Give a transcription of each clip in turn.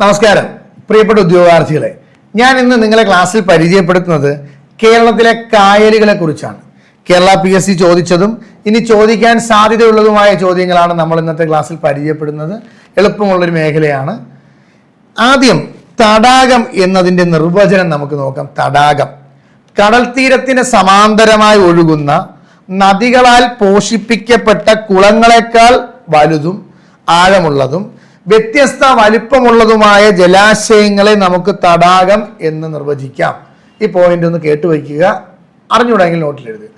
നമസ്കാരം പ്രിയപ്പെട്ട ഉദ്യോഗാർത്ഥികളെ. ഞാൻ ഇന്ന് നിങ്ങളെ ക്ലാസ്സിൽ പരിചയപ്പെടുത്തുന്നത് കേരളത്തിലെ കായലുകളെ കുറിച്ചാണ്. കേരള പി എസ് സി ചോദിച്ചതും ഇനി ചോദിക്കാൻ സാധ്യതയുള്ളതുമായ ചോദ്യങ്ങളാണ് നമ്മൾ ഇന്നത്തെ ക്ലാസ്സിൽ പരിചയപ്പെടുന്നത്. എളുപ്പമുള്ളൊരു മേഖലയാണ്. ആദ്യം തടാകം എന്നതിന്റെ നിർവചനം നമുക്ക് നോക്കാം. തടാകം. കടൽ തീരത്തിന് സമാന്തരമായി ഒഴുകുന്ന നദികളാൽ പോഷിപ്പിക്കപ്പെട്ട കുളങ്ങളെക്കാൾ വലുതും ആഴമുള്ളതും വ്യത്യസ്ത വലിപ്പമുള്ളതുമായ ജലാശയങ്ങളെ നമുക്ക് തടാകം എന്ന് നിർവചിക്കാം. ഈ പോയിന്റ് ഒന്ന് കേട്ടുവയ്ക്കുക അറിഞ്ഞുകൂടെങ്കിൽ നോട്ടിൽ എഴുതുക.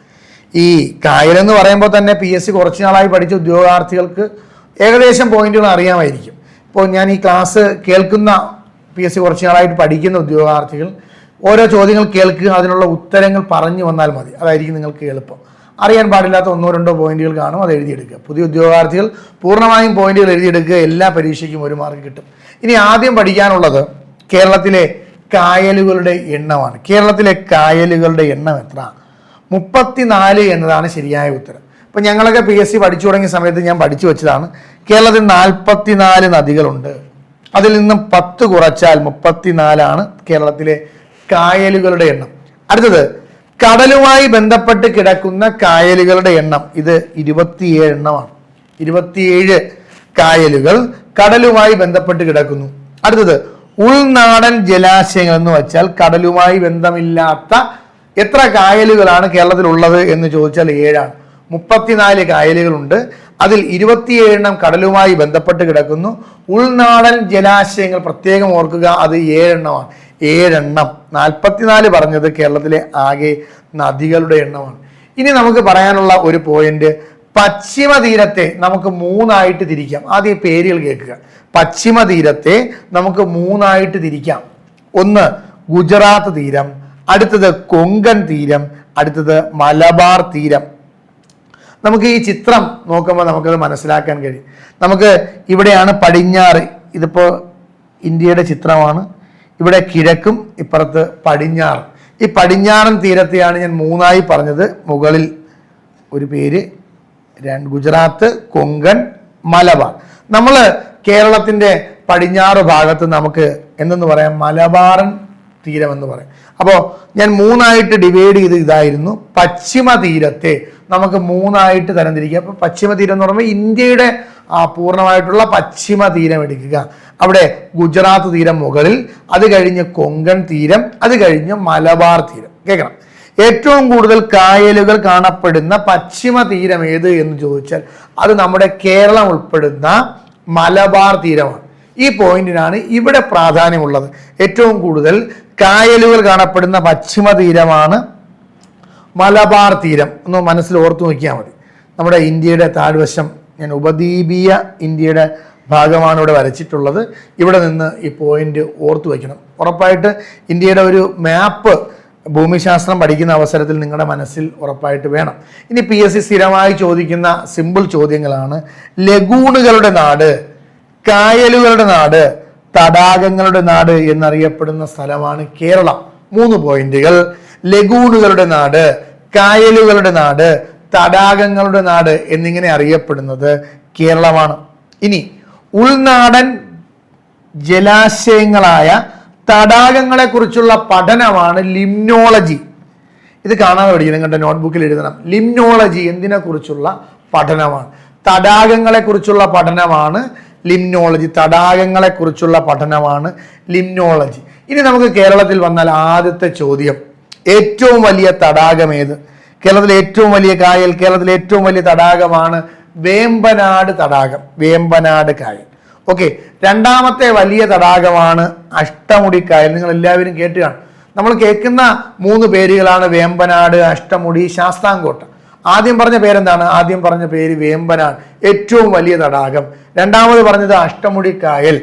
ഈ കായലെന്ന് പറയുമ്പോൾ തന്നെ പി എസ് സി കുറച്ച് നാളായി പഠിച്ച ഉദ്യോഗാർത്ഥികൾക്ക് ഏകദേശം പോയിന്റുകൾ അറിയാമായിരിക്കും. ഇപ്പോൾ ഞാൻ ഈ ക്ലാസ് കേൾക്കുന്ന പി എസ് സി കുറച്ച് നാളായിട്ട് പഠിക്കുന്ന ഉദ്യോഗാർത്ഥികൾ ഓരോ ചോദ്യങ്ങൾ കേൾക്കുക അതിനുള്ള ഉത്തരങ്ങൾ പറഞ്ഞു വന്നാൽ മതി. അതായിരിക്കും നിങ്ങൾക്ക് എളുപ്പം. അറിയാൻ പാടില്ലാത്ത ഒന്നോ രണ്ടോ പോയിന്റുകൾ കാണും അത് എഴുതിയെടുക്കുക. പുതിയ ഉദ്യോഗാർത്ഥികൾ പൂർണമായും പോയിന്റുകൾ എഴുതിയെടുക്കുക എല്ലാ പരീക്ഷയ്ക്കും ഒരു മാർക്ക് കിട്ടും. ഇനി ആദ്യം പഠിക്കാനുള്ളത് കേരളത്തിലെ കായലുകളുടെ എണ്ണമാണ്. കേരളത്തിലെ കായലുകളുടെ എണ്ണം എത്ര? മുപ്പത്തിനാല് എന്നതാണ് ശരിയായ ഉത്തരം. ഇപ്പം ഞങ്ങളൊക്കെ പി എസ് സി പഠിച്ചു തുടങ്ങിയ സമയത്ത് ഞാൻ പഠിച്ചു വെച്ചതാണ്. കേരളത്തിൽ നാൽപ്പത്തിനാല് നദികളുണ്ട്. അതിൽ നിന്നും പത്ത് കുറച്ചാൽ മുപ്പത്തിനാലാണ് കേരളത്തിലെ കായലുകളുടെ എണ്ണം. അടുത്തത് കടലുമായി ബന്ധപ്പെട്ട് കിടക്കുന്ന കായലുകളുടെ എണ്ണം ഇത് ഇരുപത്തിയേഴ് എണ്ണമാണ്. ഇരുപത്തിയേഴ് കായലുകൾ കടലുമായി ബന്ധപ്പെട്ട് കിടക്കുന്നു. അടുത്തത് ഉൾനാടൻ ജലാശയങ്ങൾ എന്ന് വെച്ചാൽ കടലുമായി ബന്ധമില്ലാത്ത എത്ര കായലുകളാണ് കേരളത്തിൽ ഉള്ളത് എന്ന് ചോദിച്ചാൽ ഏഴാണ്. മുപ്പത്തിനാല് കായലുകളുണ്ട്. അതിൽ ഇരുപത്തിയേഴെണ്ണം കടലുമായി ബന്ധപ്പെട്ട് കിടക്കുന്നു. ഉൾനാടൻ ജലാശയങ്ങൾ പ്രത്യേകം ഓർക്കുക അത് ഏഴെണ്ണമാണ്. ഏഴെണ്ണം. നാൽപ്പത്തിനാല് പറഞ്ഞത് കേരളത്തിലെ ആകെ നദികളുടെ എണ്ണമാണ്. ഇനി നമുക്ക് പറയാനുള്ള ഒരു പോയിന്റ് പശ്ചിമ തീരത്തെ നമുക്ക് മൂന്നായിട്ട് തിരിക്കാം. ആദ്യം പേരുകൾ കേൾക്കുക. പശ്ചിമ തീരത്തെ നമുക്ക് മൂന്നായിട്ട് തിരിക്കാം. ഒന്ന് ഗുജറാത്ത് തീരം അടുത്തത് കൊങ്കൺ തീരം അടുത്തത് മലബാർ തീരം. നമുക്ക് ഈ ചിത്രം നോക്കുമ്പോൾ നമുക്കത് മനസ്സിലാക്കാൻ കഴിയും. നമുക്ക് ഇവിടെയാണ് പടിഞ്ഞാറ്. ഇതിപ്പോൾ ഇന്ത്യയുടെ ചിത്രമാണ്. ഇവിടെ കിഴക്കും ഇപ്പുറത്ത് പടിഞ്ഞാറ്. ഈ പടിഞ്ഞാറൻ തീരത്തെയാണ് ഞാൻ മൂന്നായി പറഞ്ഞത്. മുകളിൽ ഒരു പേര് ഗുജറാത്ത് കൊങ്കൺ മലബാർ. നമ്മൾ കേരളത്തിന്റെ പടിഞ്ഞാറ് ഭാഗത്ത് നമുക്ക് എന്തെന്ന് പറയാം? മലബാറൻ തീരം എന്ന് പറയും. അപ്പോൾ ഞാൻ മൂന്നായിട്ട് ഡിവൈഡ് ചെയ്ത് ഇതായിരുന്നു. പശ്ചിമ തീരത്തെ നമുക്ക് മൂന്നായിട്ട് തരംതിരിക്കുക അപ്പോൾ പശ്ചിമ തീരം എന്ന് പറയുമ്പോൾ ഇന്ത്യയുടെ ആ പൂർണമായിട്ടുള്ള പശ്ചിമ തീരം എടുക്കുക. അവിടെ ഗുജറാത്ത് തീരം മുകളിൽ അത് കഴിഞ്ഞ് കൊങ്കൺ തീരം അത് കഴിഞ്ഞ് മലബാർ തീരം. കേൾക്കണം. ഏറ്റവും കൂടുതൽ കായലുകൾ കാണപ്പെടുന്ന പശ്ചിമ തീരം ഏത് എന്ന് ചോദിച്ചാൽ അത് നമ്മുടെ കേരളം ഉൾപ്പെടുന്ന മലബാർ തീരമാണ്. ഈ പോയിന്റിനാണ് ഇവിടെ പ്രാധാന്യമുള്ളത്. ഏറ്റവും കൂടുതൽ കായലുകൾ കാണപ്പെടുന്ന പശ്ചിമ തീരമാണ് മലബാർ തീരം ഒന്ന് മനസ്സിൽ ഓർത്തു നോക്കിയാൽ മതി. നമ്മുടെ ഇന്ത്യയുടെ താഴ്വശം ഞാൻ ഉപദ്വീപീയ ഇന്ത്യയുടെ ഭാഗമാണ് ഇവിടെ വരച്ചിട്ടുള്ളത്. ഇവിടെ നിന്ന് ഈ പോയിന്റ് ഓർത്തു വയ്ക്കണം. ഉറപ്പായിട്ട് ഇന്ത്യയുടെ ഒരു മാപ്പ് ഭൂമിശാസ്ത്രം പഠിക്കുന്ന അവസരത്തിൽ നിങ്ങളുടെ മനസ്സിൽ ഉറപ്പായിട്ട് വേണം. ഇനി പി എസ് സി സ്ഥിരമായി ചോദിക്കുന്ന സിമ്പിൾ ചോദ്യങ്ങളാണ്. ലഗൂണുകളുടെ നാട് കായലുകളുടെ നാട് തടാകങ്ങളുടെ നാട് എന്നറിയപ്പെടുന്ന സ്ഥലമാണ് കേരളം. മൂന്ന് പോയിന്റുകൾ ലഗൂണുകളുടെ നാട് കായലുകളുടെ നാട് തടാകങ്ങളുടെ നാട് എന്നിങ്ങനെ അറിയപ്പെടുന്നത് കേരളമാണ്. ഇനി ഉൾനാടൻ ജലാശയങ്ങളായ തടാകങ്ങളെ കുറിച്ചുള്ള പഠനമാണ് ലിംനോളജി. ഇത് കാണാതെ പഠിക്കണം നിങ്ങളുടെ നോട്ട്ബുക്കിൽ എഴുതണം. ലിംനോളജി എന്തിനെ കുറിച്ചുള്ള പഠനമാണ്? തടാകങ്ങളെ കുറിച്ചുള്ള പഠനമാണ് ലിംനോളജി. തടാകങ്ങളെ കുറിച്ചുള്ള പഠനമാണ് ലിംനോളജി. ഇനി നമുക്ക് കേരളത്തിൽ വന്നാൽ ആദ്യത്തെ ചോദ്യം. ഏറ്റവും വലിയ തടാകം ഏത്? കേരളത്തിലെ ഏറ്റവും വലിയ കായൽ കേരളത്തിലെ ഏറ്റവും വലിയ തടാകമാണ് വേമ്പനാട് തടാകം വേമ്പനാട് കായൽ. ഓക്കെ രണ്ടാമത്തെ വലിയ തടാകമാണ് അഷ്ടമുടി കായൽ. നിങ്ങൾ എല്ലാവരും കേട്ട് കാണും. നമ്മൾ കേൾക്കുന്ന മൂന്ന് പേരുകളാണ് വേമ്പനാട് അഷ്ടമുടി ശാസ്താംകോട്ട. ആദ്യം പറഞ്ഞ പേരെന്താണ്? ആദ്യം പറഞ്ഞ പേര് വേമ്പനാട്. ഏറ്റവും വലിയ തടാകം. രണ്ടാമത് പറഞ്ഞത് അഷ്ടമുടി കായൽ.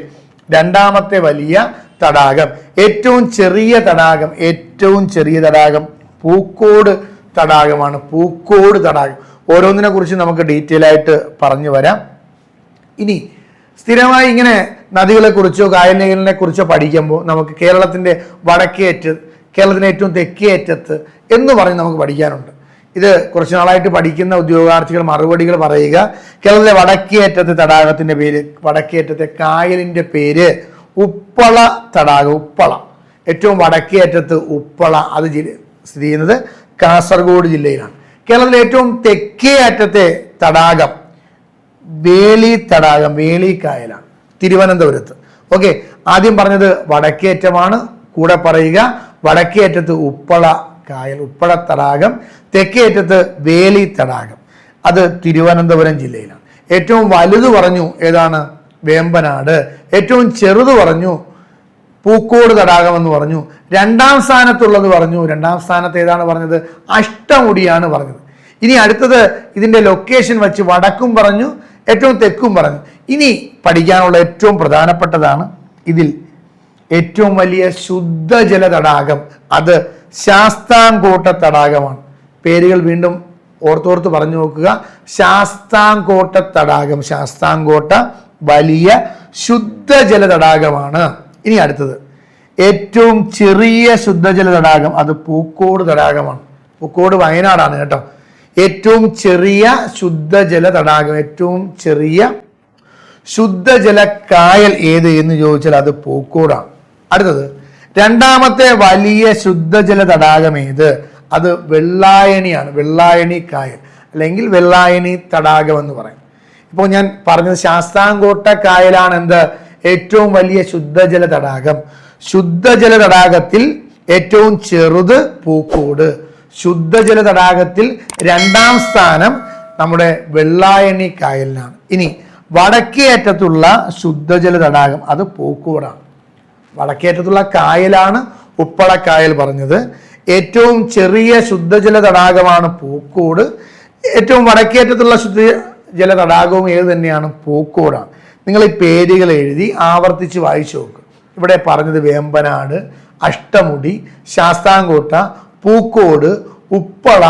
രണ്ടാമത്തെ വലിയ തടാകം. ഏറ്റവും ചെറിയ തടാകം ഏറ്റവും ചെറിയ തടാകം പൂക്കോട് തടാകമാണ്. പൂക്കോട് തടാകം. ഓരോന്നിനെ കുറിച്ച് നമുക്ക് ഡീറ്റെയിൽ ആയിട്ട് പറഞ്ഞു വരാം. ഇനി സ്ഥിരമായി ഇങ്ങനെ നദികളെ കുറിച്ചോ കായലുകളെ കുറിച്ചോ പഠിക്കുമ്പോൾ നമുക്ക് കേരളത്തിന്റെ വടക്കേറ്റ് കേരളത്തിന്റെ ഏറ്റവും തെക്കേ അറ്റത്ത് എന്ന് പറഞ്ഞ് നമുക്ക് പഠിക്കാനുണ്ട്. ഇത് കുറച്ച് നാളായിട്ട് പഠിക്കുന്ന ഉദ്യോഗാർത്ഥികൾ മറുപടികൾ പറയുക. കേരളത്തിലെ വടക്കേ അറ്റത്തെ തടാകത്തിന്റെ പേര് വടക്കേറ്റത്തെ കായലിന്റെ പേര് ഉപ്പള തടാകം ഉപ്പള. ഏറ്റവും വടക്കേ അറ്റത്ത് ഉപ്പള അത് സ്ഥിതി ചെയ്യുന്നത് കാസർഗോഡ് ജില്ലയിലാണ്. കേരളത്തിലെ ഏറ്റവും തെക്കേ അറ്റത്തെ തടാകം വേളി തടാകം വേളി കായലാണ് തിരുവനന്തപുരത്ത്. ഓക്കെ ആദ്യം പറഞ്ഞത് വടക്കേറ്റമാണ് കൂടെ പറയുക വടക്കേറ്റത്ത് ഉപ്പള കായൽ ഉപ്പള തടാകം തെക്കേറ്റത്ത് വേലി തടാകം. അത് തിരുവനന്തപുരം ജില്ലയിലാണ്. ഏറ്റവും വലുത് പറഞ്ഞു ഏതാണ്? വേമ്പനാട്. ഏറ്റവും ചെറുത് പറഞ്ഞു പൂക്കോട് തടാകം എന്ന് പറഞ്ഞു. രണ്ടാം സ്ഥാനത്തുള്ളത് പറഞ്ഞു. രണ്ടാം സ്ഥാനത്ത് ഏതാണ് പറഞ്ഞത്? അഷ്ടമുടിയാണ് പറഞ്ഞത്. ഇനി അടുത്തത് ഇതിന്റെ ലൊക്കേഷൻ വെച്ച് വടക്കും പറഞ്ഞു ഏറ്റവും തെക്കും പറഞ്ഞു. ഇനി പഠിക്കാനുള്ള ഏറ്റവും പ്രധാനപ്പെട്ടതാണ് ഇതിൽ ഏറ്റവും വലിയ ശുദ്ധജല തടാകം. അത് ശാസ്താംകോട്ട തടാകമാണ്. പേരുകൾ വീണ്ടും ഓർത്തോർത്ത് പറഞ്ഞു നോക്കുക. ശാസ്താംകോട്ട തടാകം. ശാസ്താംകോട്ട വലിയ ശുദ്ധജല തടാകമാണ്. ഇനി അടുത്തത്. ഏറ്റവും ചെറിയ ശുദ്ധജല തടാകം അത് പൂക്കോട് തടാകമാണ്. പൂക്കോട് വയനാടാണ് കേട്ടോ. ഏറ്റവും ചെറിയ ശുദ്ധജല തടാകം ഏറ്റവും ചെറിയ ശുദ്ധജല കായൽ ഏത് എന്ന് ചോദിച്ചാൽ അത് പൂക്കോടാണ്. അടുത്തത്. രണ്ടാമത്തെ വലിയ ശുദ്ധജല തടാകം ഏത്? അത് വെള്ളായണിയാണ്. വെള്ളായണി കായൽ. അല്ലെങ്കിൽ വെള്ളായണി തടാകം എന്ന് പറയും. ഇപ്പോൾ ഞാൻ പറഞ്ഞത് ശാസ്താംകോട്ട കായലാണ് എന്ത് ഏറ്റവും വലിയ ശുദ്ധജല തടാകം. ശുദ്ധജല തടാകത്തിൽ ഏറ്റവും ചെറുത് പൂക്കോട്. ശുദ്ധജല തടാകത്തിൽ രണ്ടാം സ്ഥാനം നമ്മുടെ വെള്ളായണി കായലിനാണ്. ഇനി വടക്കേ അറ്റത്തുള്ള ശുദ്ധജല തടാകം അത് പൂക്കോടാണ്. വടക്കേറ്റത്തുള്ള കായലാണ് ഉപ്പള പറഞ്ഞത്. ഏറ്റവും ചെറിയ ശുദ്ധജല തടാകമാണ് പൂക്കോട്. ഏറ്റവും വടക്കേറ്റത്തുള്ള ശുദ്ധജല തടാകവും ഏത് തന്നെയാണ്? പൂക്കോടാണ്. നിങ്ങൾ ഈ പേരുകൾ എഴുതി ആവർത്തിച്ച് വായിച്ചു നോക്കുക ഇവിടെ പറഞ്ഞത് വേമ്പനാട് അഷ്ടമുടി ശാസ്താംകോട്ട പൂക്കോട് ഉപ്പള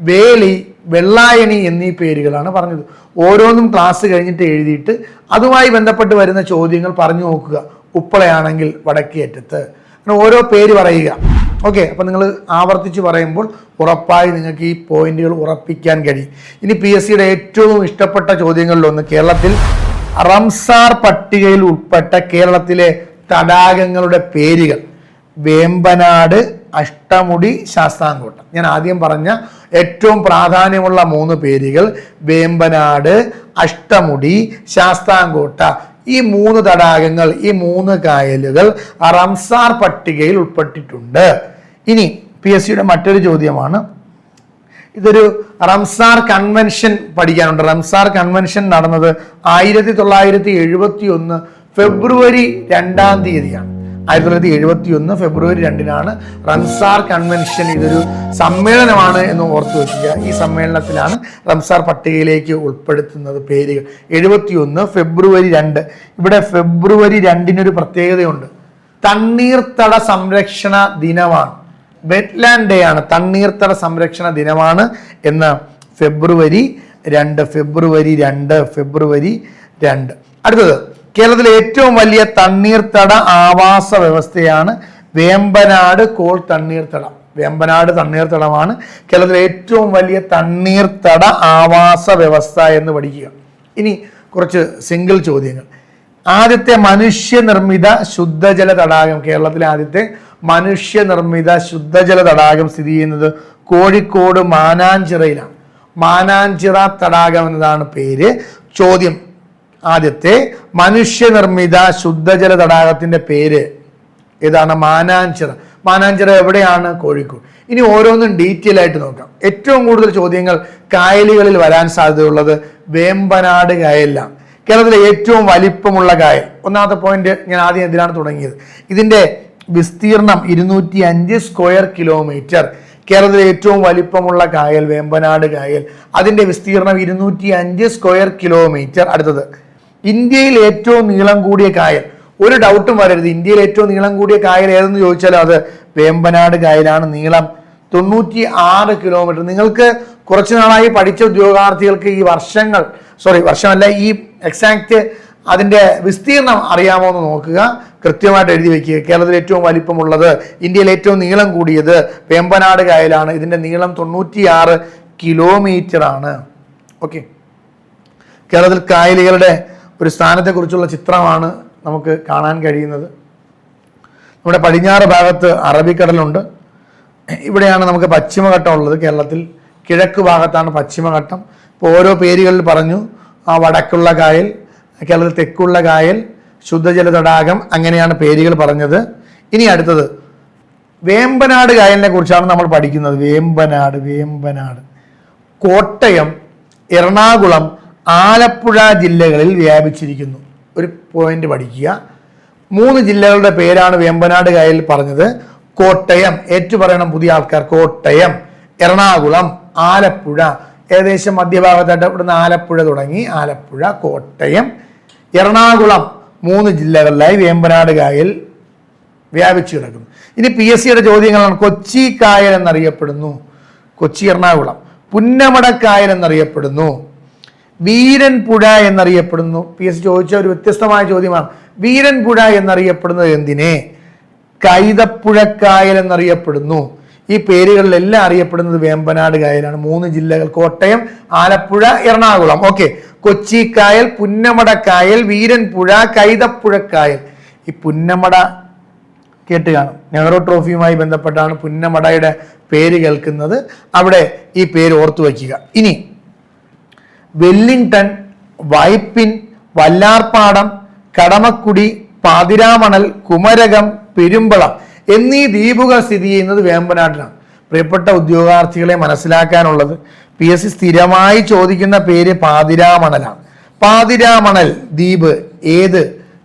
വേളി വെള്ളായണി എന്നീ പേരുകളാണ് പറഞ്ഞത്. ഓരോന്നും ക്ലാസ് കഴിഞ്ഞിട്ട് എഴുതിയിട്ട് അതുമായി ബന്ധപ്പെട്ട് വരുന്ന ചോദ്യങ്ങൾ പറഞ്ഞു നോക്കുക. ഉപ്പളയാണെങ്കിൽ വടക്കേറ്റത്ത് അങ്ങനെ ഓരോ പേര് പറയുക. ഓക്കെ അപ്പോൾ നിങ്ങൾ ആവർത്തിച്ച് പറയുമ്പോൾ ഉറപ്പായി നിങ്ങൾക്ക് ഈ പോയിന്റുകൾ ഉറപ്പിക്കാൻ കഴിയും. ഇനി പി എസ് സിയുടെ ഏറ്റവും ഇഷ്ടപ്പെട്ട ചോദ്യങ്ങളിലൊന്ന് കേരളത്തിൽ റംസാർ പട്ടികയിൽ ഉൾപ്പെട്ട കേരളത്തിലെ തടാകങ്ങളുടെ പേരുകൾ. വേമ്പനാട് അഷ്ടമുടി ശാസ്താംകോട്ട. ഞാൻ ആദ്യം പറഞ്ഞ ഏറ്റവും പ്രാധാന്യമുള്ള മൂന്ന് പേരുകൾ വേമ്പനാട് അഷ്ടമുടി ശാസ്താംകോട്ട. ഈ മൂന്ന് തടാകങ്ങൾ ഈ മൂന്ന് കായലുകൾ റംസാർ പട്ടികയിൽ ഉൾപ്പെട്ടിട്ടുണ്ട്. ഇനി പി എസ് സിയുടെ മറ്റൊരു ചോദ്യമാണ്. ഇതൊരു റംസാർ കൺവെൻഷൻ പഠിക്കാനുണ്ട്. റംസാർ കൺവെൻഷൻ നടന്നത് ആയിരത്തി തൊള്ളായിരത്തി എഴുപത്തി ഒന്ന് ഫെബ്രുവരി രണ്ടാം തീയതിയാണ്. ആയിരത്തി തൊള്ളായിരത്തി എഴുപത്തി ഒന്ന് ഫെബ്രുവരി രണ്ടിനാണ് റംസാർ കൺവെൻഷൻ ഇതൊരു സമ്മേളനമാണ് എന്ന് ഓർത്തു വെക്കുക. ഈ സമ്മേളനത്തിലാണ് റംസാർ പട്ടികയിലേക്ക് ഉൾപ്പെടുത്തുന്നത് പേരുകൾ. എഴുപത്തി ഒന്ന് ഫെബ്രുവരി രണ്ട്. ഇവിടെ ഫെബ്രുവരി രണ്ടിനൊരു പ്രത്യേകതയുണ്ട്. തണ്ണീർത്തട സംരക്ഷണ ദിനമാണ്. വെറ്റ്ലാൻഡ് ഡേ ആണ്. തണ്ണീർത്തട സംരക്ഷണ ദിനമാണ് എന്ന് ഫെബ്രുവരി രണ്ട് ഫെബ്രുവരി രണ്ട് ഫെബ്രുവരി രണ്ട്. അടുത്തത് കേരളത്തിലെ ഏറ്റവും വലിയ തണ്ണീർത്തട ആവാസ വ്യവസ്ഥയാണ് വേമ്പനാട് കോൾ തണ്ണീർത്തടം. വേമ്പനാട് തണ്ണീർത്തടമാണ് കേരളത്തിലെ ഏറ്റവും വലിയ തണ്ണീർത്തട ആവാസ വ്യവസ്ഥ എന്ന് പഠിക്കുക. ഇനി കുറച്ച് സിംഗിൾ ചോദ്യങ്ങൾ. ആദ്യത്തെ മനുഷ്യനിർമ്മിത ശുദ്ധജല തടാകം കേരളത്തിലെ ആദ്യത്തെ മനുഷ്യനിർമ്മിത ശുദ്ധജല തടാകം സ്ഥിതി ചെയ്യുന്നത് കോഴിക്കോട് മാനാഞ്ചിറയിലാണ്. മാനാഞ്ചിറ തടാകം എന്നതാണ് പേര്. ചോദ്യം. ആദ്യത്തെ മനുഷ്യനിർമ്മിത ശുദ്ധജല തടാകത്തിന്റെ പേര് ഏതാണ്? മാനാഞ്ചിറ. മാനാഞ്ചിറ എവിടെയാണ്? കോഴിക്കോട്. ഇനി ഓരോന്നും ഡീറ്റെയിൽ ആയിട്ട് നോക്കാം. ഏറ്റവും കൂടുതൽ ചോദ്യങ്ങൾ കായലുകളിൽ വരാൻ സാധ്യതയുള്ളത് വേമ്പനാട് കായലിലാണ്. കേരളത്തിലെ ഏറ്റവും വലിപ്പമുള്ള കായൽ. ഒന്നാമത്തെ പോയിന്റ് ഞാൻ ആദ്യം എന്തിനാണ് തുടങ്ങിയത്? ഇതിന്റെ വിസ്തീർണം ഇരുന്നൂറ്റി അഞ്ച് സ്ക്വയർ കിലോമീറ്റർ. കേരളത്തിലെ ഏറ്റവും വലിപ്പമുള്ള കായൽ വേമ്പനാട് കായൽ. അതിന്റെ വിസ്തീർണം ഇരുന്നൂറ്റി അഞ്ച് സ്ക്വയർ കിലോമീറ്റർ അടുത്തത്. ഇന്ത്യയിൽ ഏറ്റവും നീളം കൂടിയ കായൽ. ഒരു ഡൗട്ടും വരരുത്. ഇന്ത്യയിൽ ഏറ്റവും നീളം കൂടിയ കായൽ ഏതെന്ന് ചോദിച്ചാൽ അത് വേമ്പനാട് കായലാണ് നീളം. തൊണ്ണൂറ്റി ആറ് കിലോമീറ്റർ. നിങ്ങൾക്ക് കുറച്ച് നാളായി പഠിച്ച ഉദ്യോഗാർത്ഥികൾക്ക് ഈ വർഷങ്ങൾ സോറി വർഷമല്ല ഈ എക്സാക്ട് അതിന്റെ വിസ്തീർണം അറിയാമോ എന്ന് നോക്കുക. കൃത്യമായിട്ട് എഴുതി വെക്കുക. കേരളത്തിൽ ഏറ്റവും വലിപ്പമുള്ളത് ഇന്ത്യയിൽ ഏറ്റവും നീളം കൂടിയത് വേമ്പനാട് കായലാണ്. ഇതിന്റെ നീളം തൊണ്ണൂറ്റിയാറ് ആണ് ഓക്കെ. കേരളത്തിൽ കായലുകളുടെ ഒരു സ്ഥാനത്തെക്കുറിച്ചുള്ള ചിത്രമാണ് നമുക്ക് കാണാൻ കഴിയുന്നത്. നമ്മുടെ പടിഞ്ഞാറ് ഭാഗത്ത് അറബിക്കടലുണ്ട്. ഇവിടെയാണ് നമുക്ക് പശ്ചിമഘട്ടം ഉള്ളത് കേരളത്തിൽ. കിഴക്ക് ഭാഗത്താണ് പശ്ചിമഘട്ടം. ഇപ്പോൾ ഓരോ പേരുകളിൽ പറഞ്ഞു ആ വടക്കുള്ള കായൽ കേരളത്തിൽ തെക്കുള്ള കായൽ ശുദ്ധജല തടാകം അങ്ങനെയാണ് പേരുകൾ പറഞ്ഞത്. ഇനി അടുത്തത് വേമ്പനാട് കായലിനെ കുറിച്ചാണ് നമ്മൾ പഠിക്കുന്നത്. വേമ്പനാട് വേമ്പനാട്. കോട്ടയം എറണാകുളം ആലപ്പുഴ ജില്ലകളിൽ വ്യാപിച്ചിരിക്കുന്നു. ഒരു പോയിന്റ് പഠിക്കുക. മൂന്ന് ജില്ലകളുടെ പേരാണ് വേമ്പനാട് കായലിൽ പറഞ്ഞത്. കോട്ടയം ഏറ്റു പറയണം പുതിയ ആൾക്കാർ കോട്ടയം എറണാകുളം ആലപ്പുഴ ഏകദേശം മധ്യഭാഗത്തായിട്ട് ഇവിടുന്ന് ആലപ്പുഴ തുടങ്ങി. ആലപ്പുഴ കോട്ടയം എറണാകുളം മൂന്ന് ജില്ലകളിലായി വേമ്പനാട് കായൽ വ്യാപിച്ചു കിടക്കുന്നു. ഇനി പി എസ് സിയുടെ ചോദ്യങ്ങളാണ്. കൊച്ചി കായൽ എന്നറിയപ്പെടുന്നു. കൊച്ചി എറണാകുളം. പുന്നമടക്കായൽ എന്നറിയപ്പെടുന്നു. വീരൻപുഴ എന്നറിയപ്പെടുന്നു. പി എസ് ചോദിച്ച ഒരു വ്യത്യസ്തമായ ചോദ്യമാണ്. വീരൻപുഴ എന്നറിയപ്പെടുന്നത് എന്തിനെ? കൈതപ്പുഴക്കായൽ എന്നറിയപ്പെടുന്നു. ഈ പേരുകളിലെല്ലാം അറിയപ്പെടുന്നത് വേമ്പനാട് കായലാണ്. മൂന്ന് ജില്ലകൾ. കോട്ടയം ആലപ്പുഴ എറണാകുളം. ഓക്കെ കൊച്ചി കായൽ പുന്നമട കായൽ വീരൻപുഴ കൈതപ്പുഴക്കായൽ ഈ പുന്നമട കേട്ട് കാണും. നെഹ്റു ട്രോഫിയുമായി ബന്ധപ്പെട്ടാണ് പുന്നമടയുടെ പേര് കേൾക്കുന്നത്. അവിടെ ഈ പേര് ഓർത്തു വയ്ക്കുക. ഇനി വെല്ലിംഗ്ടൺ വൈപ്പിൻ വല്ലാർപ്പാടം കടമക്കുടി പാതിരാമണൽ കുമരകം പെരുമ്പളം. എന്നീ ദ്വീപുകൾ സ്ഥിതി ചെയ്യുന്നത് വേമ്പനാട്ടിലാണ്. പ്രിയപ്പെട്ട ഉദ്യോഗാർത്ഥികളെ മനസ്സിലാക്കാനുള്ളത് പി എസ് സി സ്ഥിരമായി ചോദിക്കുന്ന പേര് പാതിരാമണലാണ്. പാതിരാമണൽ ദ്വീപ് ഏത്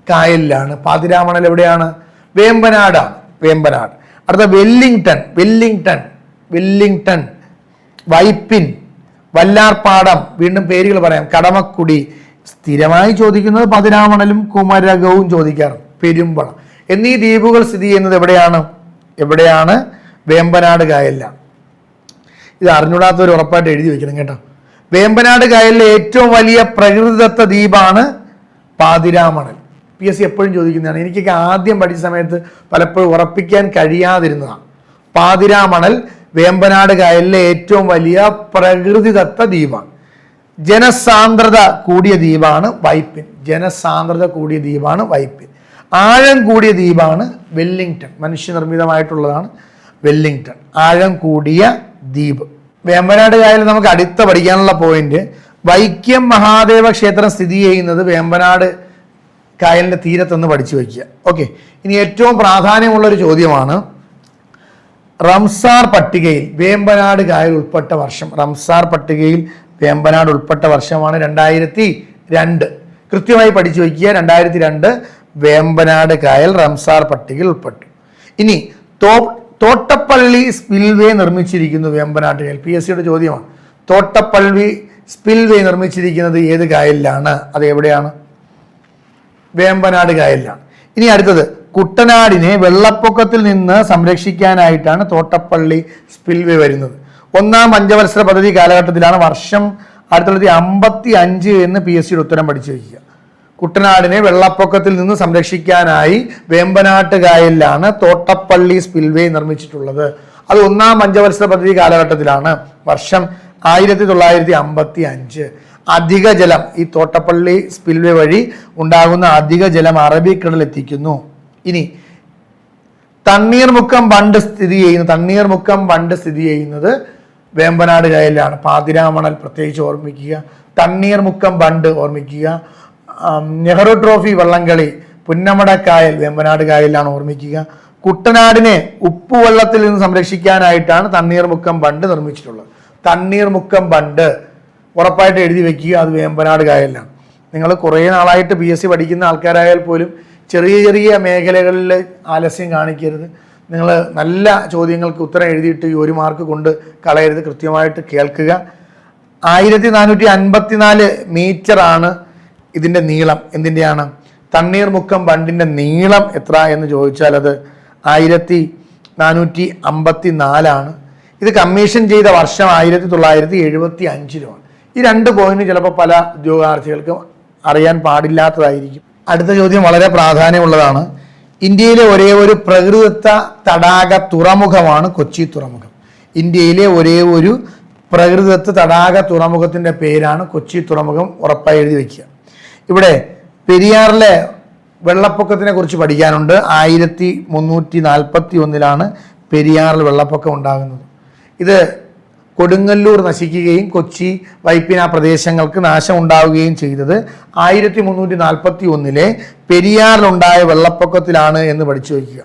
കായലിലാണ്? പാതിരാമണൽ എവിടെയാണ്? വേമ്പനാടാണ്. വേമ്പനാട്. അടുത്ത Wellington Wellington Wellington Vypin Vallarpadam വീണ്ടും പേരുകൾ പറയാം. കടമക്കുടി. സ്ഥിരമായി ചോദിക്കുന്നത് പതിരാമണലും കുമരകവും ചോദിക്കാറുണ്ട്. പെരുമ്പളം. എന്നീ ദ്വീപുകൾ സ്ഥിതി ചെയ്യുന്നത് എവിടെയാണ്? എവിടെയാണ്? വേമ്പനാട് കായലിലാണ്. ഇത് അറിഞ്ഞൂടാത്തവർ ഉറപ്പായിട്ട് എഴുതി വെക്കണം കേട്ടോ. വേമ്പനാട് കായലിലെ ഏറ്റവും വലിയ പ്രകൃതിദത്ത ദ്വീപാണ് പാതിരാമണൽ. പി എസ് സി എപ്പോഴും ചോദിക്കുന്നതാണ്. എനിക്കൊക്കെ ആദ്യം പഠിച്ച സമയത്ത് പലപ്പോഴും ഉറപ്പിക്കാൻ കഴിയാതിരുന്നതാണ്. പാതിരാമണൽ വേമ്പനാട് കായലിലെ ഏറ്റവും വലിയ പ്രകൃതിദത്ത ദ്വീപാണ്. ജനസാന്ദ്രത കൂടിയ ദ്വീപാണ് വൈപ്പിൻ. ജനസാന്ദ്രത കൂടിയ ദ്വീപാണ് വൈപ്പിൻ. ആഴം കൂടിയ ദ്വീപാണ് വെല്ലിംഗ്ടൺ. മനുഷ്യനിർമ്മിതമായിട്ടുള്ളതാണ് വെല്ലിംഗ്ടൺ. ആഴം കൂടിയ ദ്വീപ്. വേമ്പനാട് കായലിൽ നമുക്ക് അടുത്ത പഠിക്കാനുള്ള പോയിന്റ് വൈക്കം മഹാദേവ ക്ഷേത്രം സ്ഥിതി ചെയ്യുന്നത് വേമ്പനാട് കായലിന്റെ തീരത്തൊന്ന് പഠിച്ചു വയ്ക്കുക. ഓക്കെ ഇനി ഏറ്റവും പ്രാധാന്യമുള്ള ഒരു ചോദ്യമാണ് റംസാർ പട്ടികയിൽ വേമ്പനാട് കായൽ ഉൾപ്പെട്ട വർഷം. റംസാർ പട്ടികയിൽ വേമ്പനാട് ഉൾപ്പെട്ട വർഷമാണ് രണ്ടായിരത്തി രണ്ട്. കൃത്യമായി പഠിച്ചു വയ്ക്കുക. രണ്ടായിരത്തി രണ്ട് വേമ്പനാട് കായൽ റംസാർ പട്ടികയിൽ ഉൾപ്പെട്ടു. ഇനി തോ തോട്ടപ്പള്ളി സ്പിൽവേ നിർമ്മിച്ചിരിക്കുന്നു വേമ്പനാട് കായൽ. പി എസ് സിയുടെ ചോദ്യമാണ്. തോട്ടപ്പള്ളി സ്പിൽവേ നിർമ്മിച്ചിരിക്കുന്നത് ഏത് കായലിലാണ്? അത് എവിടെയാണ്? വേമ്പനാട് കായലിലാണ്. ഇനി അടുത്തത് കുട്ടനാടിനെ വെള്ളപ്പൊക്കത്തിൽ നിന്ന് സംരക്ഷിക്കാനായിട്ടാണ് തോട്ടപ്പള്ളി സ്പിൽവേ വരുന്നത്. ഒന്നാം പഞ്ചവത്സര പദ്ധതി കാലഘട്ടത്തിലാണ് വർഷം ആയിരത്തി തൊള്ളായിരത്തി അമ്പത്തി അഞ്ച് എന്ന് പി എസ് സിയുടെ ഉത്തരം പഠിച്ചു വയ്ക്കുക കുട്ടനാടിനെ വെള്ളപ്പൊക്കത്തിൽ നിന്ന് സംരക്ഷിക്കാനായി വേമ്പനാട്ട് കായലിലാണ് തോട്ടപ്പള്ളി സ്പിൽവേ നിർമ്മിച്ചിട്ടുള്ളത്. അത് ഒന്നാം പഞ്ചവത്സര പദ്ധതി കാലഘട്ടത്തിലാണ്. വർഷം ആയിരത്തി തൊള്ളായിരത്തി അമ്പത്തി അഞ്ച് അധിക ജലം ഈ തോട്ടപ്പള്ളി സ്പിൽവേ വഴി ഉണ്ടാകുന്ന അധിക ജലം അറബിക്കടൽ എത്തിക്കുന്നു. ഇനി തണ്ണീർമുക്കം ബണ്ട് സ്ഥിതി ചെയ്യുന്ന തണ്ണീർമുക്കം ബണ്ട് സ്ഥിതി ചെയ്യുന്നത് വേമ്പനാട് കായലിലാണ്. പാതിരാമണൽ പ്രത്യേകിച്ച് ഓർമ്മിക്കുക. തണ്ണീർമുക്കം ബണ്ട് ഓർമ്മിക്കുക. നെഹ്റു ട്രോഫി വള്ളംകളി പുന്നമട കായൽ വേമ്പനാട് കായലിലാണ് ഓർമ്മിക്കുക. കുട്ടനാടിനെ ഉപ്പുവെള്ളത്തിൽ നിന്ന് സംരക്ഷിക്കാനായിട്ടാണ് തണ്ണീർമുക്കം ബണ്ട് നിർമ്മിച്ചിട്ടുള്ളത്. തണ്ണീർമുക്കം ബണ്ട് ഉറപ്പായിട്ട് എഴുതി വെക്കുക അത് വേമ്പനാട് കായലിലാണ് നിങ്ങൾ കുറേ നാളായിട്ട് പി എസ് സി പഠിക്കുന്ന ആൾക്കാരായാൽ പോലും ചെറിയ ചെറിയ മേഖലകളിൽ ആലസ്യം കാണിക്കരുത്. നിങ്ങൾ നല്ല ചോദ്യങ്ങൾക്ക് ഉത്തരം എഴുതിയിട്ട് ഈ ഒരു മാർക്ക് കൊണ്ട് കളയരുത് കൃത്യമായിട്ട് കേൾക്കുക. ആയിരത്തി നാനൂറ്റി അൻപത്തിനാല് മീറ്ററാണ് ഇതിന്റെ നീളം എന്തിന്റെയാണ് തണ്ണീർമുക്കം ബണ്ടിന്റെ നീളം എത്ര എന്ന് ചോദിച്ചാൽ അത് ആയിരത്തി നാനൂറ്റി അമ്പത്തി നാലാണ് ഇത് കമ്മീഷൻ ചെയ്ത വർഷം ആയിരത്തി തൊള്ളായിരത്തി എഴുപത്തി അഞ്ചിലുമാണ് ഈ രണ്ട് പോയിന്റ് ചിലപ്പോൾ പല ഉദ്യോഗാർത്ഥികൾക്കും അറിയാൻ പാടില്ലാത്തതായിരിക്കും. അടുത്ത ചോദ്യം വളരെ പ്രാധാന്യമുള്ളതാണ്. ഇന്ത്യയിലെ ഒരേ ഒരു പ്രകൃതിദത്ത തടാക തുറമുഖമാണ് കൊച്ചി തുറമുഖം. ഇന്ത്യയിലെ ഒരേ ഒരു പ്രകൃതിദത്ത തടാക തുറമുഖത്തിന്റെ പേരാണ് കൊച്ചി തുറമുഖം ഉറപ്പായി എഴുതി വയ്ക്കുക ഇവിടെ പെരിയാറിലെ വെള്ളപ്പൊക്കത്തിനെ കുറിച്ച് പഠിക്കാനുണ്ട്. ആയിരത്തി മുന്നൂറ്റി നാൽപ്പത്തി ഒന്നിലാണ് പെരിയാറിൽ വെള്ളപ്പൊക്കം ഉണ്ടാകുന്നത്. ഇത് കൊടുങ്ങല്ലൂർ നശിക്കുകയും കൊച്ചി വൈപ്പിന പ്രദേശങ്ങൾക്ക് നാശം ഉണ്ടാവുകയും ചെയ്തത് ആയിരത്തി മുന്നൂറ്റി നാൽപ്പത്തി ഒന്നിലെ പെരിയാറിലുണ്ടായ വെള്ളപ്പൊക്കത്തിലാണ് എന്ന് പഠിച്ചു വയ്ക്കുക.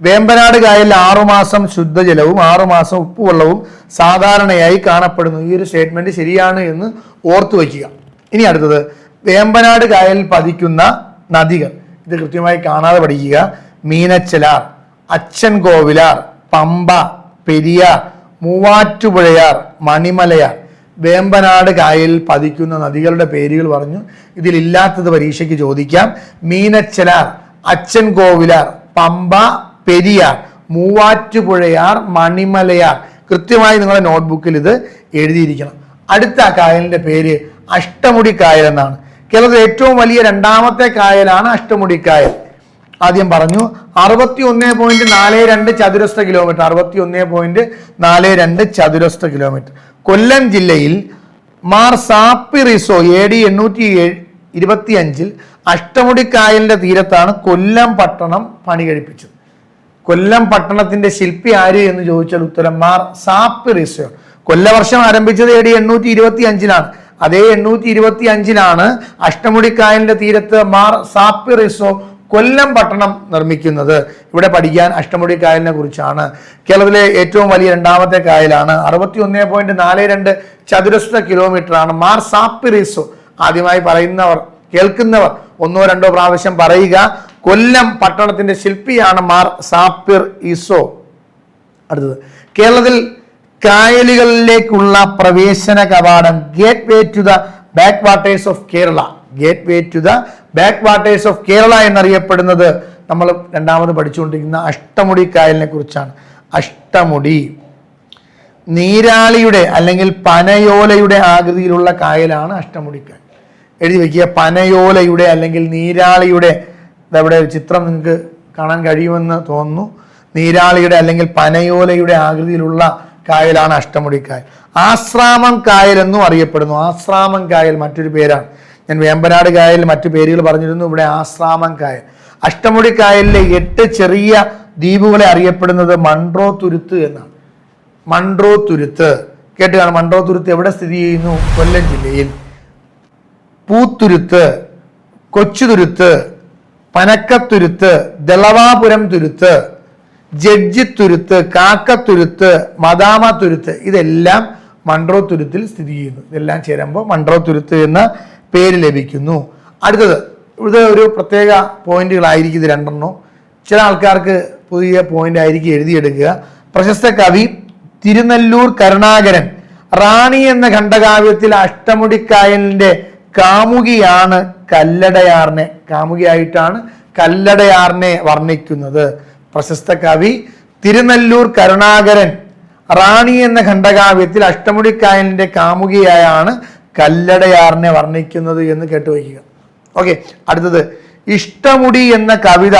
വേമ്പനാട് കായലിൽ ആറുമാസം ശുദ്ധജലവും ആറുമാസം ഉപ്പുവെള്ളവും സാധാരണയായി കാണപ്പെടുന്നു. ഈ ഒരു സ്റ്റേറ്റ്മെന്റ് ശരിയാണ് എന്ന് ഓർത്തു വയ്ക്കുക. ഇനി അടുത്തത് വേമ്പനാട് കായലിൽ പതിക്കുന്ന നദികൾ. ഇത് കൃത്യമായി കാണാതെ പഠിക്കുക. മീനച്ചലാർ അച്ഛൻ കോവിലാർ പമ്പ പെരിയാർ മൂവാറ്റുപുഴയാർ മണിമലയാർ വേമ്പനാട് കായലിൽ പതിക്കുന്ന നദികളുടെ പേരുകൾ പറഞ്ഞു. ഇതിലില്ലാത്തത് പരീക്ഷയ്ക്ക് ചോദിക്കാം. മീനച്ചലാർ അച്ഛൻ കോവിലാർ പമ്പ പെരിയാർ മൂവാറ്റുപുഴയാർ മണിമലയാർ കൃത്യമായി നിങ്ങളുടെ നോട്ട്ബുക്കിൽ ഇത് എഴുതിയിരിക്കണം. അടുത്ത കായലിന്റെ പേര് അഷ്ടമുടി കായൽ എന്നാണ്. കേരളത്തിലെ ഏറ്റവും വലിയ രണ്ടാമത്തെ കായലാണ് അഷ്ടമുടി കായൽ ആദ്യം പറഞ്ഞു അറുപത്തി ഒന്ന് പോയിന്റ് നാല് രണ്ട് ചതുരശ്ര കിലോമീറ്റർ അറുപത്തി ഒന്ന് പോയിന്റ് നാല് രണ്ട് ചതുരശ്ര കിലോമീറ്റർ കൊല്ലം ജില്ലയിൽ Mar Sapir Iso A D എണ്ണൂറ്റി ഇരുപത്തി അഞ്ചിൽ അഷ്ടമുടി കായലിന്റെ തീരത്താണ് കൊല്ലം പട്ടണം പണി കഴിപ്പിച്ചത് കൊല്ലം പട്ടണത്തിന്റെ ശില്പി ആര് എന്ന് ചോദിച്ചാൽ ഉത്തരം മാർ സാപ്പി റിസോ. കൊല്ലവർഷം ആരംഭിച്ചത് എ ഡി എണ്ണൂറ്റി ഇരുപത്തി അഞ്ചിലാണ് അതേ എണ്ണൂറ്റി ഇരുപത്തി അഞ്ചിലാണ് അഷ്ടമുടിക്കായലിന്റെ തീരത്ത് മാർ സാപ്പിറിസോ കൊല്ലം പട്ടണം നിർമ്മിക്കുന്നത്. ഇവിടെ പഠിക്കാൻ അഷ്ടമുടി കായലിനെ കുറിച്ചാണ്. കേരളത്തിലെ ഏറ്റവും വലിയ രണ്ടാമത്തെ കായലാണ്. അറുപത്തി ഒന്ന് പോയിന്റ് നാല് രണ്ട് ചതുരശ്ര കിലോമീറ്റർ ആണ് മാർ സാപ്പിറിസോ. ആദ്യമായി പറയുന്നവർ കേൾക്കുന്നവർ ഒന്നോ രണ്ടോ പ്രാവശ്യം പറയുക കൊല്ലം പട്ടണത്തിന്റെ ശില്പിയാണ് മാർ സാപ്പിർ ഇസോ അടുത്തത് കേരളത്തിൽ കായലുകളിലേക്കുള്ള പ്രവേശന കവാടം gateway to the backwaters of Kerala gateway to the backwaters of Kerala എന്നറിയപ്പെടുന്നത് നമ്മൾ രണ്ടാമത് പഠിച്ചുകൊണ്ടിരിക്കുന്ന അഷ്ടമുടി കായലിനെ കുറിച്ചാണ് അഷ്ടമുടി നീരാളിയുടെ അല്ലെങ്കിൽ പനയോലയുടെ ആകൃതിയിലുള്ള കായലാണ് അഷ്ടമുടിക്കായൽ എഴുതി വയ്ക്കുക പനയോലയുടെ അല്ലെങ്കിൽ നീരാളിയുടെ ഇതവിടെ ചിത്രം നിങ്ങൾക്ക് കാണാൻ കഴിയുമെന്ന് തോന്നുന്നു. നീരാളിയുടെ അല്ലെങ്കിൽ പനയോലയുടെ ആകൃതിയിലുള്ള കായലാണ് അഷ്ടമുടി കായൽ. ആശ്രാമം കായൽ എന്നും അറിയപ്പെടുന്നു. ആശ്രാമം കായൽ മറ്റൊരു പേരാണ്. ഞാൻ വേമ്പനാട് കായൽ മറ്റു പേരുകൾ പറഞ്ഞിരുന്നു. ഇവിടെ ആശ്രാമം കായൽ. അഷ്ടമുടി കായലിലെ എട്ട് ചെറിയ ദ്വീപുകളെ അറിയപ്പെടുന്നത് മൺട്രോ തുരുത്ത് എന്നാണ്. മൺട്രോ തുരുത്ത്. കേട്ടുകാണ് കാണാം. മൺട്രോ തുരുത്ത് എവിടെ സ്ഥിതി ചെയ്യുന്നു? കൊല്ലം ജില്ലയിൽ. പൂത്തുരുത്ത് കൊച്ചുതുരുത്ത് പനക്കത്തുരുത്ത് ദളവാപുരം തുരുത്ത് ജഡ്ജിത്തുരുത്ത് കാക്കത്തുരുത്ത് മദാമ തുരുത്ത് ഇതെല്ലാം മൺട്രോ തുരുത്തിൽ സ്ഥിതി ചെയ്യുന്നു. ഇതെല്ലാം ചേരുമ്പോൾ മൺട്രോ തുരുത്ത് എന്ന പേര് ലഭിക്കുന്നു. അടുത്തത് ഇത് ഒരു പ്രത്യേക പോയിന്റുകളായിരിക്കും ഇത് രണ്ടെണ്ണം. ചില ആൾക്കാർക്ക് പുതിയ പോയിന്റ് ആയിരിക്കും എഴുതിയെടുക്കുക. പ്രശസ്ത കവി തിരുനെല്ലൂർ കരുണാകരൻ റാണി എന്ന ഖണ്ഡകാവ്യത്തിൽ അഷ്ടമുടിക്കായലിന്റെ കാമുകിയാണ് കല്ലടയാറിനെ. കാമുകിയായിട്ടാണ് കല്ലടയാറിനെ വർണിക്കുന്നത്. പ്രശസ്ത കവി തിരുനെല്ലൂർ കരുണാകരൻ. റാണി എന്ന ഖണ്ഡകാവ്യത്തിൽ അഷ്ടമുടിക്കായലിന്റെ കാമുകിയായാണ് കല്ലടയാറിനെ വർണിക്കുന്നത് എന്ന് കേട്ടുവയ്ക്കുക ഓക്കെ അടുത്തത്. ഇഷ്ടമുടി എന്ന കവിത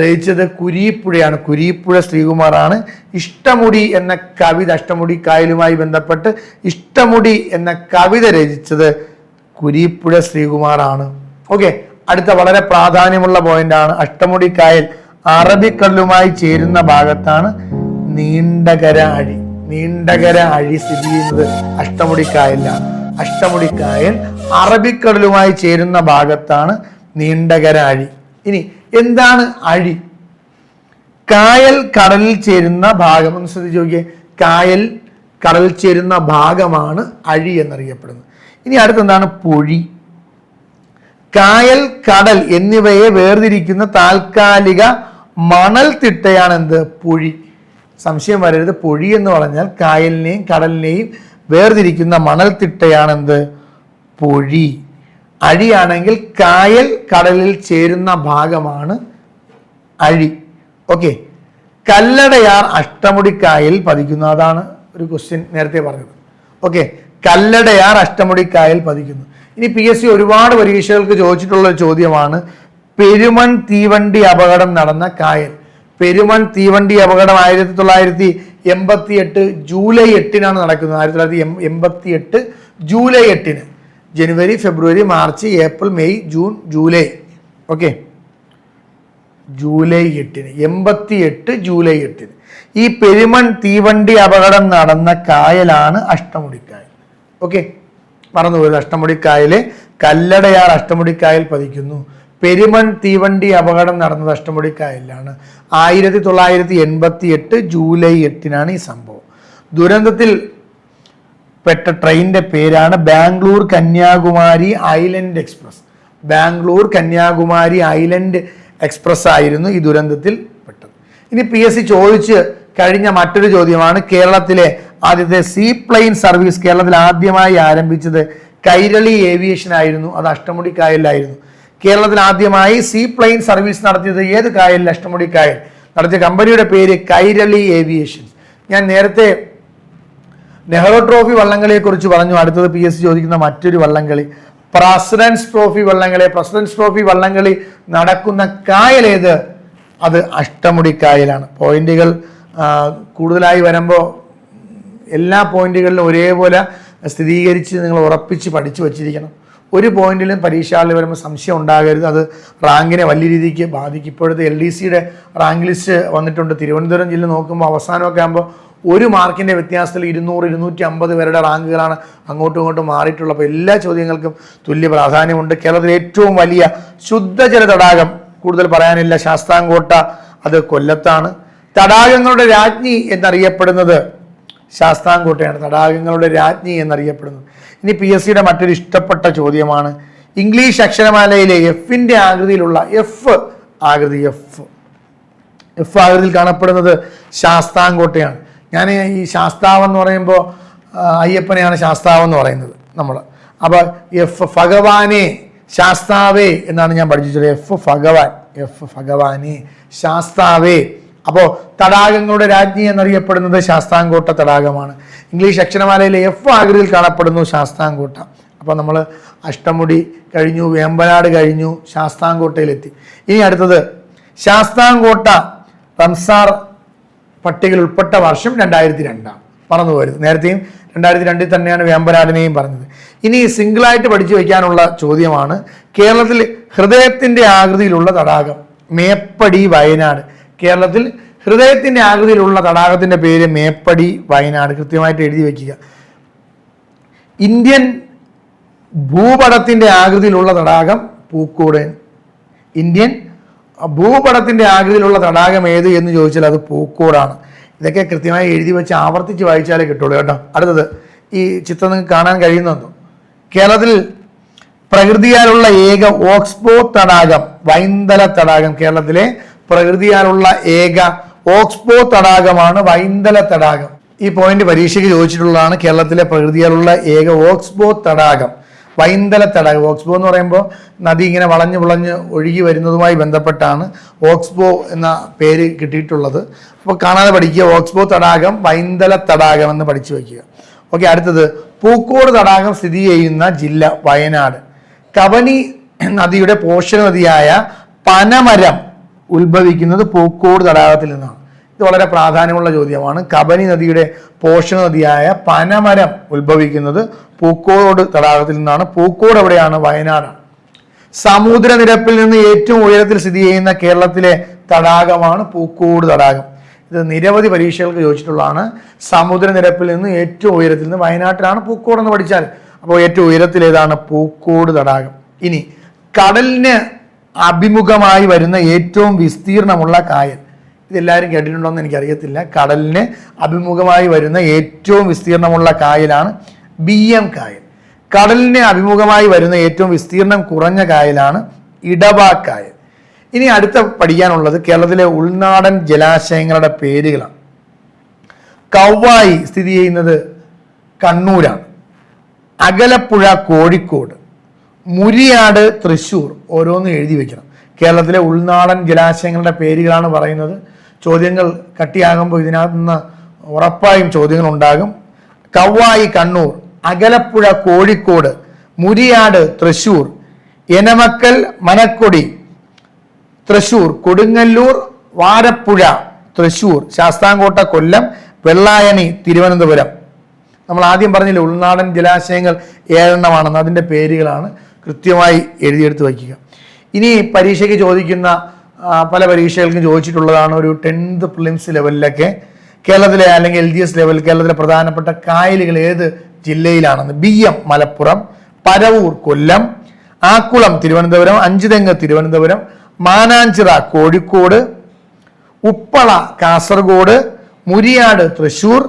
രചിച്ചത് കുരീപ്പുഴയാണ്. കുരീപ്പുഴ ശ്രീകുമാറാണ്. ഇഷ്ടമുടി എന്ന കവിത അഷ്ടമുടി കായലുമായി ബന്ധപ്പെട്ട് ഇഷ്ടമുടി എന്ന കവിത രചിച്ചത് കുരീപ്പുഴ ശ്രീകുമാറാണ്. ഓക്കെ അടുത്ത വളരെ പ്രാധാന്യമുള്ള പോയിന്റാണ് അഷ്ടമുടി കായൽ അറബിക്കടലുമായി ചേരുന്ന ഭാഗത്താണ് നീണ്ടകര അഴി. നീണ്ടകര അഴി സ്ഥിതി ചെയ്യുന്നത് അഷ്ടമുടി അഷ്ടമുടിക്കായൽ അഷ്ടമുടി കായൽ അറബിക്കടലുമായി ചേരുന്ന ഭാഗത്താണ് നീണ്ടകര അഴി. ഇനി എന്താണ് അഴി? കായൽ കടലിൽ ചേരുന്ന ഭാഗം. ഒന്ന് ശ്രദ്ധിച്ച് നോക്കിയേ. കായൽ കടലിൽ ചേരുന്ന ഭാഗമാണ് അഴി എന്നറിയപ്പെടുന്നത്. ഇനി അടുത്തെന്താണ്? പൊഴി. കായൽ കടൽ എന്നിവയെ വേർതിരിക്കുന്ന താൽക്കാലിക മണൽ തിട്ടയാണ് എന്ത് പൊഴി. സംശയം വരരുത്. പൊഴി എന്ന് പറഞ്ഞാൽ കായലിനെയും കടലിനെയും വേർതിരിക്കുന്ന മണൽ തിട്ടയാണ് എന്ത് പൊഴി. അഴിയാണെങ്കിൽ കായൽ കടലിൽ ചേരുന്ന ഭാഗമാണ് അഴി. ഓക്കെ. കല്ലടയാർ അഷ്ടമുടിക്കായൽ പതിക്കുന്നു. അതാണ് ഒരു ക്വസ്റ്റ്യൻ നേരത്തെ പറഞ്ഞത്. ഓക്കെ. കല്ലടയാർ അഷ്ടമുടിക്കായൽ പതിക്കുന്നു. ഇനി പി എസ് സി ഒരുപാട് പരീക്ഷകൾക്ക് ചോദിച്ചിട്ടുള്ള ചോദ്യമാണ്. പെരുമൺ തീവണ്ടി അപകടം നടന്ന കായൽ. പെരുമൺ തീവണ്ടി അപകടം ആയിരത്തി തൊള്ളായിരത്തി എൺപത്തി എട്ട് ജൂലൈ എട്ടിനാണ് നടക്കുന്നത്. ആയിരത്തി തൊള്ളായിരത്തി എൺപത്തി എട്ട് ജൂലൈ എട്ടിന്. ജനുവരി ഫെബ്രുവരി March April May June July. Okay. July എട്ടിന്. എൺപത്തി എട്ട് ജൂലൈ എട്ടിന്. ഈ പെരുമൺ തീവണ്ടി അപകടം നടന്ന കായലാണ് അഷ്ടമുടിക്കായൽ. ഓക്കെ. മറന്നു പോയത് അഷ്ടമുടിക്കായൽ കല്ലടയാർ അഷ്ടമുടിക്കായൽ പതിക്കുന്നു. പെരുമൺ തീവണ്ടി അപകടം നടന്നത് അഷ്ടമുടിക്കായലിലാണ്. ആയിരത്തി തൊള്ളായിരത്തി എൺപത്തി എട്ട് ജൂലൈ എട്ടിനാണ് ഈ സംഭവം. ദുരന്തത്തിൽ പെട്ട ട്രെയിനിന്റെ പേരാണ് Bangalore Kanyakumari island express. Bangalore Kanyakumari island express ആയിരുന്നു ഈ ദുരന്തത്തിൽ പെട്ടത്. ഇനി പി എസ് സി ചോദിച്ച് കഴിഞ്ഞ മറ്റൊരു ചോദ്യമാണ് കേരളത്തിലെ ആദ്യത്തെ സീ പ്ലെയിൻ സർവീസ് കേരളത്തിൽ ആദ്യമായി ആരംഭിച്ചത് കൈരളി ഏവിയേഷൻ ആയിരുന്നു. അത് അഷ്ടമുടി കായലിലായിരുന്നു കേരളത്തിൽ ആദ്യമായി സീ പ്ലെയിൻ സർവീസ് നടത്തിയത് ഏത് കായലിൽ? അഷ്ടമുടി കായൽ. നടത്തിയ കമ്പനിയുടെ പേര് കൈരളി ഏവിയേഷൻ ഞാൻ നേരത്തെ നെഹ്റു ട്രോഫി വള്ളംകളിയെ കുറിച്ച് പറഞ്ഞു. അടുത്തത് പി എസ് ചോദിക്കുന്ന മറ്റൊരു വള്ളംകളി. പ്രസിഡൻസ് ട്രോഫി വള്ളംകളി. പ്രസിഡൻസ് ട്രോഫി വള്ളംകളി നടക്കുന്ന കായൽ ഏത്? അത് അഷ്ടമുടി കായലാണ്. പോയിന്റുകൾ കൂടുതലായി വരുമ്പോൾ എല്ലാ പോയിന്റുകളിലും ഒരേപോലെ സ്ഥിരീകരിച്ച് നിങ്ങൾ ഉറപ്പിച്ച് പഠിച്ചു വച്ചിരിക്കണം. ഒരു പോയിന്റിലും പരീക്ഷകളിൽ വരുമ്പോൾ സംശയം ഉണ്ടാകരുത്. അത് റാങ്കിനെ വലിയ രീതിക്ക് ബാധിക്കും. ഇപ്പോഴത്തെ എൽ ഡി സിയുടെ റാങ്ക് ലിസ്റ്റ് വന്നിട്ടുണ്ട്. തിരുവനന്തപുരം ജില്ല നോക്കുമ്പോൾ അവസാനമൊക്കെ ആകുമ്പോൾ ഒരു മാർക്കിന്റെ വ്യത്യാസത്തിൽ ഇരുന്നൂറ് ഇരുന്നൂറ്റി അമ്പത് പേരുടെ റാങ്കുകളാണ് അങ്ങോട്ടും ഇങ്ങോട്ടും മാറിയിട്ടുള്ളത്. അപ്പോൾ എല്ലാ ചോദ്യങ്ങൾക്കും തുല്യ പ്രാധാന്യമുണ്ട്. കേരളത്തിലെ ഏറ്റവും വലിയ ശുദ്ധജല തടാകം കൂടുതൽ പറയാനില്ല. ശാസ്താംകോട്ട അത് കൊല്ലത്താണ്. തടാകങ്ങളുടെ രാജ്ഞി എന്നറിയപ്പെടുന്നത് ശാസ്താംകോട്ടയാണ് തടാകങ്ങളുടെ രാജ്ഞി എന്നറിയപ്പെടുന്നത് ഇനി പി എസ് സിയുടെ മറ്റൊരു ഇഷ്ടപ്പെട്ട ചോദ്യമാണ് ഇംഗ്ലീഷ് അക്ഷരമാലയിലെ എഫിന്റെ ആകൃതിയിലുള്ള എഫ് ആകൃതി എഫ് എഫ് ആകൃതിയിൽ കാണപ്പെടുന്നത് ശാസ്താംകോട്ടയാണ്. ഞാൻ ഈ ശാസ്താവ് എന്ന് പറയുമ്പോൾ അയ്യപ്പനെയാണ് ശാസ്താവ് എന്ന് പറയുന്നത് നമ്മൾ അപ്പോൾ എഫ് ഭഗവാനെ ശാസ്താവേ എന്നാണ് ഞാൻ പഠിച്ചിട്ടുള്ളത് എഫ് ഭഗവാൻ എഫ് ഭഗവാനെ ശാസ്താവേ. അപ്പോൾ തടാകങ്ങളുടെ രാജ്ഞി എന്നറിയപ്പെടുന്നത് ശാസ്താംകോട്ട തടാകമാണ്. ഇംഗ്ലീഷ് അക്ഷരമാലയിലെ എഫ് ആകൃതിയിൽ കാണപ്പെടുന്നു ശാസ്താംകോട്ട. അപ്പോൾ നമ്മൾ അഷ്ടമുടി കഴിഞ്ഞു വേമ്പനാട് കഴിഞ്ഞു ശാസ്താംകോട്ടയിലെത്തി. ഇനി അടുത്തത് ശാസ്താംകോട്ട റംസാർ പട്ടികയിൽ ഉൾപ്പെട്ട വർഷം രണ്ടായിരത്തി രണ്ടാണ് പറഞ്ഞു പോരുത്. നേരത്തെയും രണ്ടായിരത്തി രണ്ടിൽ തന്നെയാണ് വേമ്പനാടിനെയും പറഞ്ഞത്. ഇനി സിംഗിളായിട്ട് പഠിച്ചു വയ്ക്കാനുള്ള ചോദ്യമാണ് കേരളത്തിൽ ഹൃദയത്തിന്റെ ആകൃതിയിലുള്ള തടാകം മേപ്പടി വയനാട്. കേരളത്തിൽ ഹൃദയത്തിന്റെ ആകൃതിയിലുള്ള തടാകത്തിന്റെ പേര് മേപ്പടി വയനാട് കൃത്യമായിട്ട് എഴുതി വയ്ക്കുക ഇന്ത്യൻ ഭൂപടത്തിന്റെ ആകൃതിയിലുള്ള തടാകം പൂക്കോടൻ ഇന്ത്യൻ ഭൂപടത്തിന്റെ ആകൃതിയിലുള്ള തടാകം ഏത് എന്ന് ചോദിച്ചാൽ അത് പൂക്കോടാണ്. ഇതൊക്കെ കൃത്യമായി എഴുതി വെച്ച് ആവർത്തിച്ച് വായിച്ചാലേ കിട്ടുള്ളൂ കേട്ടോ. അടുത്തത് ഈ ചിത്രം നിങ്ങൾക്ക് കാണാൻ കഴിയുന്നുണ്ടോ? കേരളത്തിൽ പ്രകൃതിയാലുള്ള ഏക ഓക്സ്ബോ തടാകം വൈന്തല തടാകം കേരളത്തിലെ പ്രകൃതിയാലുള്ള ഏക ഓക്സ്ബോ തടാകമാണ് വൈന്തല തടാകം. ഈ പോയിന്റ് പരീക്ഷയ്ക്ക് ചോദിച്ചിട്ടുള്ളതാണ് കേരളത്തിലെ പ്രകൃതിയാലുള്ള ഏക ഓക്സ്ബോ തടാകം. വൈന്തല തടാകം. ഓക്സ്ബോ എന്ന് പറയുമ്പോൾ നദി ഇങ്ങനെ വളഞ്ഞു വളഞ്ഞ് ഒഴുകി വരുന്നതുമായി ബന്ധപ്പെട്ടാണ് ഓക്സ്ബോ എന്ന പേര് കിട്ടിയിട്ടുള്ളത്. അപ്പോൾ കാണാതെ പഠിക്കുക ഓക്സ്ബോ തടാകം വൈന്തല തടാകം എന്ന് പഠിച്ചു വയ്ക്കുക. ഓക്കെ അടുത്തത്. പൂക്കോട് തടാകം സ്ഥിതി ചെയ്യുന്ന ജില്ല വയനാട്. കബനി നദിയുടെ പോഷക നദിയായ പനമരം ഉത്ഭവിക്കുന്നത് പൂക്കോട് തടാകത്തിൽ നിന്നാണ്. ഇത് വളരെ പ്രാധാന്യമുള്ള ചോദ്യമാണ്. കബനി നദിയുടെ പോഷക നദിയായ പനമരം ഉത്ഭവിക്കുന്നത് പൂക്കോട് തടാകത്തിൽ നിന്നാണ്. പൂക്കോട് എവിടെയാണ്? വയനാടാണ്. സമുദ്രനിരപ്പിൽ നിന്ന് ഏറ്റവും ഉയരത്തിൽ സ്ഥിതി ചെയ്യുന്ന കേരളത്തിലെ തടാകമാണ് പൂക്കോട് തടാകം. ഇത് നിരവധി പരീക്ഷകൾക്ക് ചോദിച്ചിട്ടുള്ളതാണ്. സമുദ്രനിരപ്പിൽ നിന്ന് ഏറ്റവും ഉയരത്തിൽ നിന്ന് വയനാട്ടിലാണ് പൂക്കോട് എന്ന് പഠിച്ചാൽ. അപ്പോൾ ഏറ്റവും ഉയരത്തിൽ ഏതാണ്? പൂക്കോട് തടാകം. ഇനി കടലിന് അഭിമുഖമായി വരുന്ന ഏറ്റവും വിസ്തീർണമുള്ള കായൽ. ഇതെല്ലാവരും കേട്ടിട്ടുണ്ടോ എന്ന് എനിക്കറിയത്തില്ല. കടലിന് അഭിമുഖമായി വരുന്ന ഏറ്റവും വിസ്തീർണമുള്ള കായലാണ് ബി എം കായൽ. കടലിന് അഭിമുഖമായി വരുന്ന ഏറ്റവും വിസ്തീർണം കുറഞ്ഞ കായലാണ് ഇടവാക്കായൽ കായൽ. ഇനി അടുത്ത പഠിക്കാനുള്ളത് കേരളത്തിലെ ഉൾനാടൻ ജലാശയങ്ങളുടെ പേരുകളാണ്. കൗവായി സ്ഥിതി ചെയ്യുന്നത് കണ്ണൂരാണ്. അകലപ്പുഴ കോഴിക്കോട്. മുരിയാട് തൃശൂർ ഓരോന്നും എഴുതി വെക്കണം. കേരളത്തിലെ ഉൾനാടൻ ജലാശയങ്ങളുടെ പേരുകളാണ് പറയുന്നത്. ചോദ്യങ്ങൾ കട്ടിയാകുമ്പോൾ ഇതിനകത്ത് നിന്ന് ഉറപ്പായും ചോദ്യങ്ങൾ ഉണ്ടാകും കവ്വായി കണ്ണൂർ അകലപ്പുഴ കോഴിക്കോട് മുരിയാട് തൃശൂർ എനമക്കൽ മനക്കൊടി തൃശൂർ കൊടുങ്ങല്ലൂർ വാരപ്പുഴ തൃശൂർ ശാസ്താംകോട്ട കൊല്ലം വെള്ളായണി തിരുവനന്തപുരം. നമ്മൾ ആദ്യം പറഞ്ഞില്ലേ ഉൾനാടൻ ജലാശയങ്ങൾ ഏഴെണ്ണമാണെന്ന് അതിന്റെ പേരുകളാണ്. കൃത്യമായി എഴുതിയെടുത്ത് വയ്ക്കുക. ഇനി പരീക്ഷയ്ക്ക് ചോദിക്കുന്ന പല പരീക്ഷകൾക്കും ചോദിച്ചിട്ടുള്ളതാണ് ഒരു ടെൻത്ത് പ്രിലിംസ് ലെവലിലൊക്കെ കേരളത്തിലെ അല്ലെങ്കിൽ എൽ ഡി എസ് ലെവൽ കേരളത്തിലെ പ്രധാനപ്പെട്ട കായലുകൾ ഏത് ജില്ലയിലാണെന്ന്. B M Malappuram Paravur Kollam Akkulam Thiruvananthapuram Anchuthengu Thiruvananthapuram Mananchira Kozhikode Uppala Kasaragod Muriyad Thrissur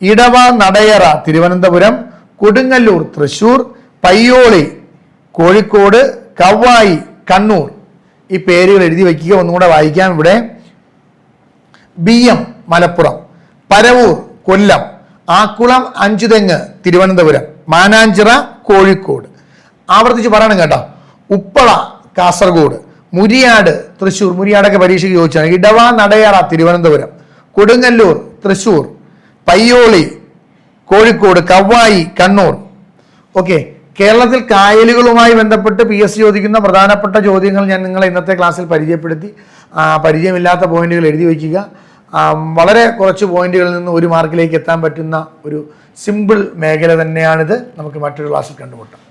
Edava Nadayara Thiruvananthapuram Kodungallur Thrissur Payyoli Kozhikode Kavvayi Kannur. ഈ പേരുകൾ എഴുതി വയ്ക്കുക ഒന്നുകൂടെ വായിക്കാം ഇവിടെ. B M Malappuram. പരവൂർ കൊല്ലം. ആക്കുളം അഞ്ചുതെങ്ങ് തിരുവനന്തപുരം. മാനാഞ്ചിറ കോഴിക്കോട്. ആവർത്തിച്ച് പറയണം കേട്ടോ. ഉപ്പള കാസർഗോഡ്. മുരിയാട് തൃശ്ശൂർ. മുരിയാടൊക്കെ പരീക്ഷയ്ക്ക് ചോദിച്ചാണ്. ഇടവ നടയാറ തിരുവനന്തപുരം. കൊടുങ്ങല്ലൂർ തൃശ്ശൂർ. പയ്യോളി കോഴിക്കോട് കവ്വായി കണ്ണൂർ. ഓക്കെ. കേരളത്തിൽ കായലുകളുമായി ബന്ധപ്പെട്ട് പി എസ് ചോദിക്കുന്ന പ്രധാനപ്പെട്ട ചോദ്യങ്ങൾ ഞാൻ നിങ്ങളെ ഇന്നത്തെ ക്ലാസ്സിൽ പരിചയപ്പെടുത്തി. പരിചയമില്ലാത്ത പോയിന്റുകൾ എഴുതി വയ്ക്കുക. വളരെ കുറച്ച് പോയിന്റുകളിൽ നിന്ന് ഒരു മാർക്കിലേക്ക് എത്താൻ പറ്റുന്ന ഒരു സിമ്പിൾ മേഖല തന്നെയാണിത്. നമുക്ക് മറ്റൊരു ക്ലാസ്സിൽ കണ്ടുമുട്ടാം.